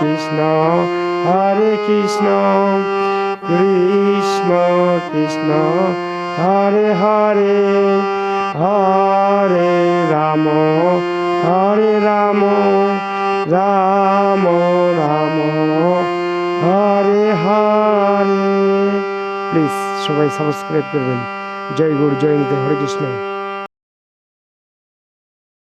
Krishna, Hare Krishna Krishna Krishna, Hare Hare Hare Ram Hare Ram Ram Ram, Hare Hare. Please সবাই subscribe করবেন। জয় গুরু, জয় নিতে হরে কৃষ্ণ।